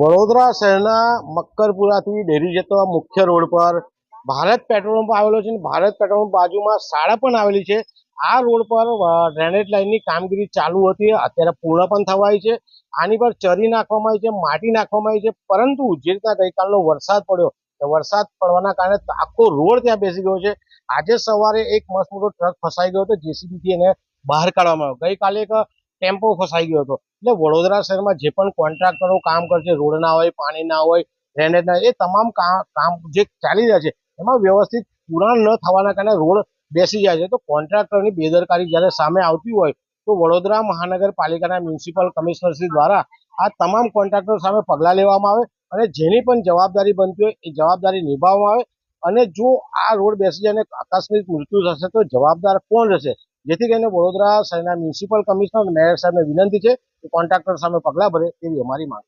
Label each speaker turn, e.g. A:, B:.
A: વડોદરા શહેરના મક્કરપુરાથી ડેરી જતો મુખ્ય રોડ પર ભારત પેટ્રોલ પંપ આવેલો છે અને ભારત પેટ્રોલ પંપ બાજુમાં શાળા પણ આવેલી છે. આ રોડ પર ડ્રેનેજ લાઇનની કામગીરી ચાલુ હતી. અત્યારે પૂર્ણ પણ થવાય છે. આની પર ચરી નાખવામાં આવી છે, માટી નાખવામાં આવી છે. પરંતુ જે રીતના ગઈકાલનો વરસાદ પડ્યો વરસાદ પડવાના કારણે આખો રોડ ત્યાં બેસી ગયો છે. આજે સવારે એક મસ્ત મોટો ટ્રક ફસાઈ ગયો હતો, જેસીબીથી એને બહાર કાઢવામાં આવ્યો. ગઈકાલે એક ટેમ્પો ફસાઈ ગયો હતો. એટલે વડોદરા શહેરમાં જે પણ કોન્ટ્રાક્ટરો કામ કરશે રોડના હોય પાણીના હોય ડ્રેનેજના એ તમામ કામ જે ચાલી રહ્યા છે, એમાં વ્યવસ્થિત પૂરણ ન થવાના કારણે રોડ બેસી જાય છે. તો કોન્ટ્રાક્ટરની બેદરકારી જ્યારે સામે આવતી હોય, તો વડોદરા મહાનગરપાલિકાના મ્યુનિસિપલ કમિશનરશ્રી દ્વારા આ તમામ કોન્ટ્રાક્ટર સામે પગલાં લેવામાં આવે અને જેની પણ જવાબદારી બનતી હોય, એ જવાબદારી નિભાવવામાં આવે અને જો આ રોડ બેસી જાય અને આકસ્મિક મૃત્યુ થશે, તો જવાબદાર કોણ રહેશે? જેથી કરીને વડોદરા શહેરના મ્યુનિસિપલ કમિશનર, મેયર સાહેબને વિનંતી છે કે કોન્ટ્રાક્ટર સામે પગલાં ભરે તેવી અમારી માંગ